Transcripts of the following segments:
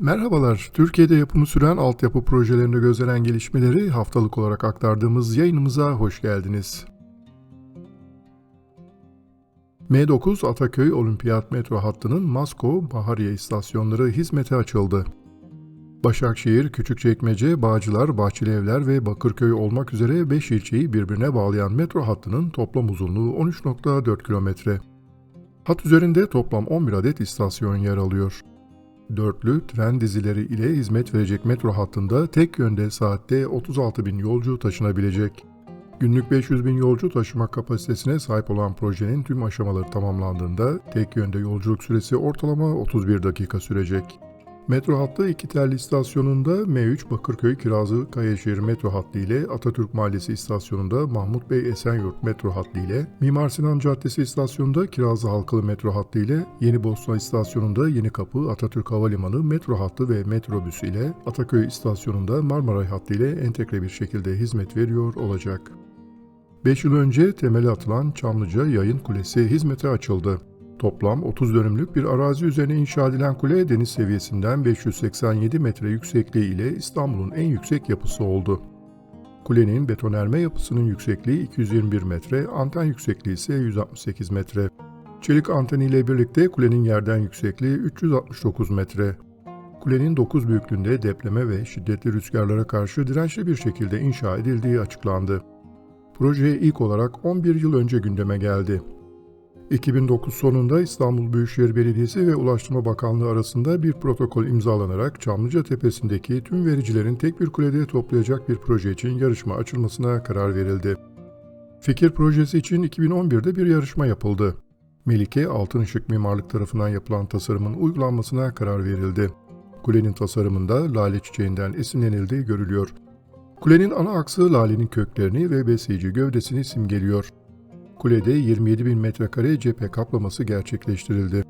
Merhabalar, Türkiye'de yapımı süren altyapı projelerinde gözlenen gelişmeleri haftalık olarak aktardığımız yayınımıza hoş geldiniz. M9 Ataköy Olimpiyat metro hattının Masko, Bahariye istasyonları hizmete açıldı. Başakşehir, Küçükçekmece, Bağcılar, Bahçelievler ve Bakırköy olmak üzere 5 ilçeyi birbirine bağlayan metro hattının toplam uzunluğu 13.4 kilometre. Hat üzerinde toplam 11 adet istasyon yer alıyor. Dörtlü tren dizileri ile hizmet verecek metro hattında tek yönde saatte 36 bin yolcu taşınabilecek. Günlük 500 bin yolcu taşıma kapasitesine sahip olan projenin tüm aşamaları tamamlandığında tek yönde yolculuk süresi ortalama 31 dakika sürecek. Metro hattı iki telli istasyonunda M3 Bakırköy Kirazlı Kayaşehir metro hattı ile Atatürk Mahallesi istasyonunda Mahmut Bey Esenyurt metro hattı ile Mimar Sinan Caddesi istasyonunda Kirazlı Halkalı metro hattı ile Yeni Bosna istasyonunda Yeni Kapı Atatürk Havalimanı metro hattı ve metrobüs ile Ataköy istasyonunda Marmaray hattı ile entegre bir şekilde hizmet veriyor olacak. 5 yıl önce temeli atılan Çamlıca Yayın Kulesi hizmete açıldı. Toplam 30 dönümlük bir arazi üzerine inşa edilen kule deniz seviyesinden 587 metre yüksekliği ile İstanbul'un en yüksek yapısı oldu. Kulenin betonerme yapısının yüksekliği 221 metre, anten yüksekliği ise 168 metre. Çelik anteniyle birlikte kulenin yerden yüksekliği 369 metre. Kulenin 9 büyüklüğünde depreme ve şiddetli rüzgarlara karşı dirençli bir şekilde inşa edildiği açıklandı. Proje ilk olarak 11 yıl önce gündeme geldi. 2009 sonunda İstanbul Büyükşehir Belediyesi ve Ulaştırma Bakanlığı arasında bir protokol imzalanarak Çamlıca Tepesi'ndeki tüm vericilerin tek bir kulede toplayacak bir proje için yarışma açılmasına karar verildi. Fikir projesi için 2011'de bir yarışma yapıldı. Melike Altın Işık Mimarlık tarafından yapılan tasarımın uygulanmasına karar verildi. Kulenin tasarımında lale çiçeğinden esinlenildiği görülüyor. Kulenin ana aksı lalenin köklerini ve besleyici gövdesini simgeliyor. Kulede 27 bin metrekare cephe kaplaması gerçekleştirildi.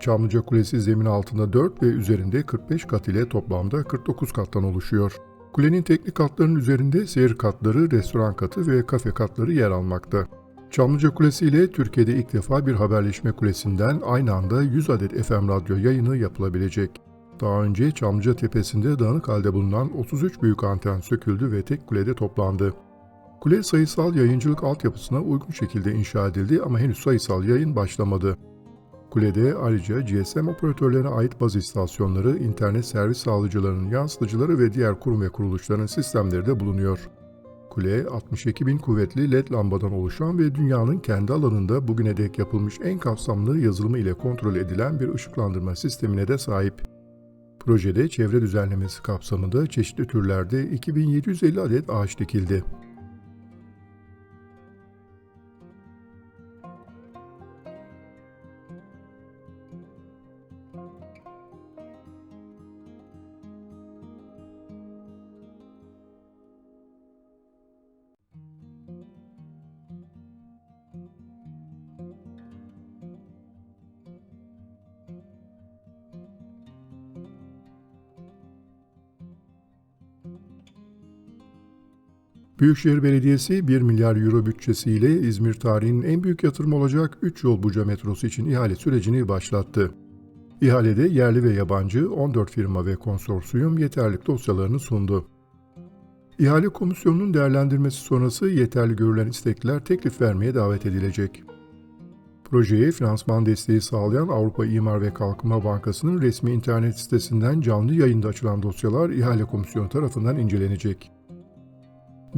Çamlıca Kulesi zemin altında 4 ve üzerinde 45 kat ile toplamda 49 kattan oluşuyor. Kulenin teknik katlarının üzerinde seyir katları, restoran katı ve kafe katları yer almakta. Çamlıca Kulesi ile Türkiye'de ilk defa bir haberleşme kulesinden aynı anda 100 adet FM radyo yayını yapılabilecek. Daha önce Çamlıca Tepesi'nde dağınık halde bulunan 33 büyük anten söküldü ve tek kulede toplandı. Kule sayısal yayıncılık altyapısına uygun şekilde inşa edildi ama henüz sayısal yayın başlamadı. Kulede ayrıca GSM operatörlerine ait baz istasyonları, internet servis sağlayıcılarının yansıtıcıları ve diğer kurum ve kuruluşların sistemleri de bulunuyor. Kule 62 bin kuvvetli LED lambadan oluşan ve dünyanın kendi alanında bugüne dek yapılmış en kapsamlı yazılımı ile kontrol edilen bir ışıklandırma sistemine de sahip. Projede çevre düzenlemesi kapsamında çeşitli türlerde 2750 adet ağaç dikildi. Büyükşehir Belediyesi 1 milyar euro bütçesiyle İzmir tarihinin en büyük yatırımı olacak 3 yol Buca metrosu için ihale sürecini başlattı. İhalede yerli ve yabancı 14 firma ve konsorsiyum yeterlik dosyalarını sundu. İhale komisyonunun değerlendirmesi sonrası yeterli görülen istekliler teklif vermeye davet edilecek. Projeye finansman desteği sağlayan Avrupa İmar ve Kalkınma Bankası'nın resmi internet sitesinden canlı yayında açılan dosyalar ihale komisyonu tarafından incelenecek.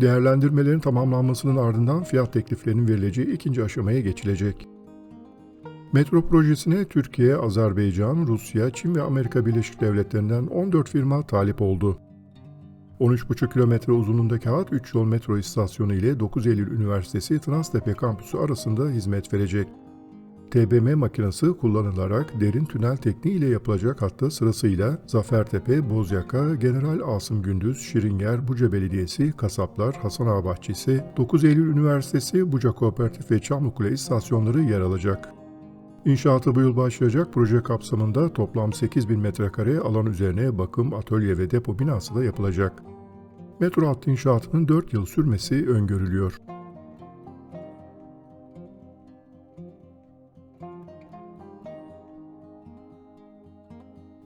Değerlendirmelerin tamamlanmasının ardından fiyat tekliflerinin verileceği ikinci aşamaya geçilecek. Metro projesine Türkiye, Azerbaycan, Rusya, Çin ve Amerika Birleşik Devletleri'nden 14 firma talip oldu. 13,5 kilometre uzunluğundaki hat 3 yol metro istasyonu ile 9 Eylül Üniversitesi Transtepe kampüsü arasında hizmet verecek. TBM makinesi kullanılarak derin tünel tekniği ile yapılacak hatta sırasıyla Zafertepe, Bozyaka, General Asım Gündüz, Şirinyer, Buca Belediyesi, Kasaplar, Hasan Ağa Bahçesi, 9 Eylül Üniversitesi, Buca Kooperatif ve Çamlıkule istasyonları yer alacak. İnşaatı bu yıl başlayacak proje kapsamında toplam 8 bin metrekare alan üzerine bakım, atölye ve depo binası da yapılacak. Metro hattı inşaatının 4 yıl sürmesi öngörülüyor.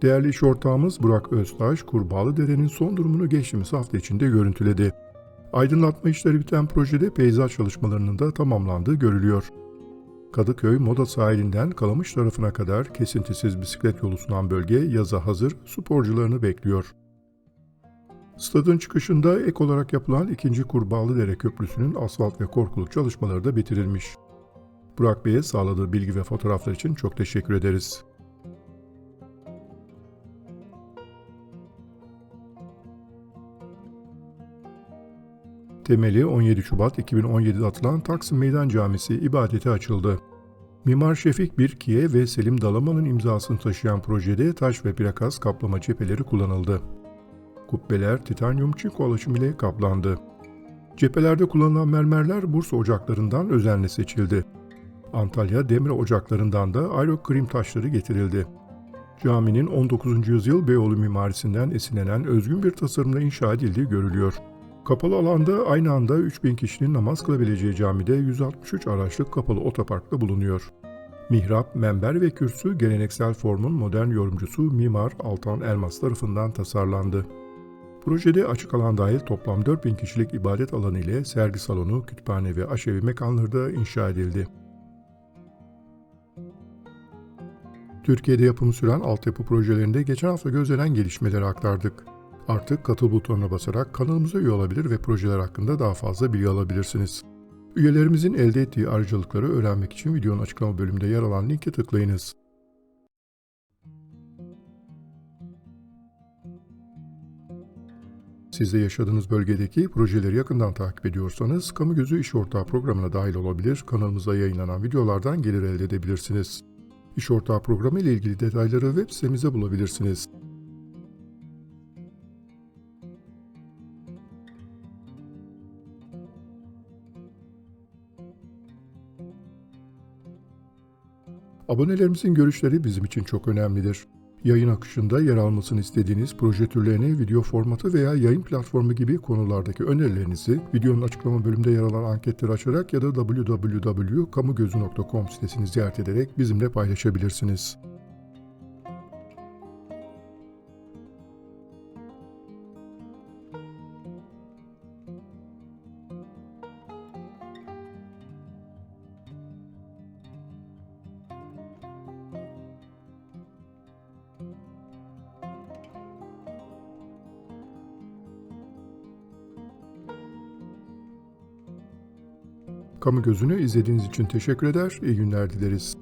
Değerli iş ortağımız Burak Öztaş, Kurbağalı Dere'nin son durumunu geçtiğimiz hafta içinde görüntüledi. Aydınlatma işleri biten projede peyzaj çalışmalarının da tamamlandığı görülüyor. Kadıköy Moda sahilinden Kalamış tarafına kadar kesintisiz bisiklet yolu sunan bölge yaza hazır sporcularını bekliyor. Stadın çıkışında ek olarak yapılan ikinci Kurbağalıdere Köprüsü'nün asfalt ve korkuluk çalışmaları da bitirilmiş. Burak Bey'e sağladığı bilgi ve fotoğraflar için çok teşekkür ederiz. Temeli 17 Şubat 2017'de atılan Taksim Meydan Camisi ibadete açıldı. Mimar Şefik Birkiye ve Selim Dalaman'ın imzasını taşıyan projede taş ve plakas kaplama cepheleri kullanıldı. Kubbeler titanyum çinko alaşım ile kaplandı. Cephelerde kullanılan mermerler Bursa ocaklarından özenle seçildi. Antalya demir ocaklarından da aerokrim taşları getirildi. Caminin 19. yüzyıl Beyoğlu mimarisinden esinlenen özgün bir tasarımla inşa edildiği görülüyor. Kapalı alanda aynı anda 3000 kişinin namaz kılabileceği camide 163 araçlık kapalı otoparkta bulunuyor. Mihrap, menber ve kürsü geleneksel formun modern yorumcusu Mimar Altan Elmas tarafından tasarlandı. Projede açık alan dahil toplam 4000 kişilik ibadet alanı ile sergi salonu, kütüphane ve aşevi mekanları da inşa edildi. Türkiye'de yapımı süren altyapı projelerinde geçen hafta gözlenen gelişmeleri aktardık. Artık katıl butonuna basarak kanalımıza üye olabilir ve projeler hakkında daha fazla bilgi alabilirsiniz. Üyelerimizin elde ettiği ayrıcalıkları öğrenmek için videonun açıklama bölümünde yer alan linke tıklayınız. Siz de yaşadığınız bölgedeki projeleri yakından takip ediyorsanız Kamu Gözü İş Ortağı programına dahil olabilir, kanalımıza yayınlanan videolardan gelir elde edebilirsiniz. İş Ortağı programı ile ilgili detayları web sitemizde bulabilirsiniz. Abonelerimizin görüşleri bizim için çok önemlidir. Yayın akışında yer almasını istediğiniz proje türlerini, video formatı veya yayın platformu gibi konulardaki önerilerinizi videonun açıklama bölümünde yer alan anketleri açarak ya da www.kamugözü.com sitesini ziyaret ederek bizimle paylaşabilirsiniz. Kamu Gözü'nü izlediğiniz için teşekkür eder, iyi günler dileriz.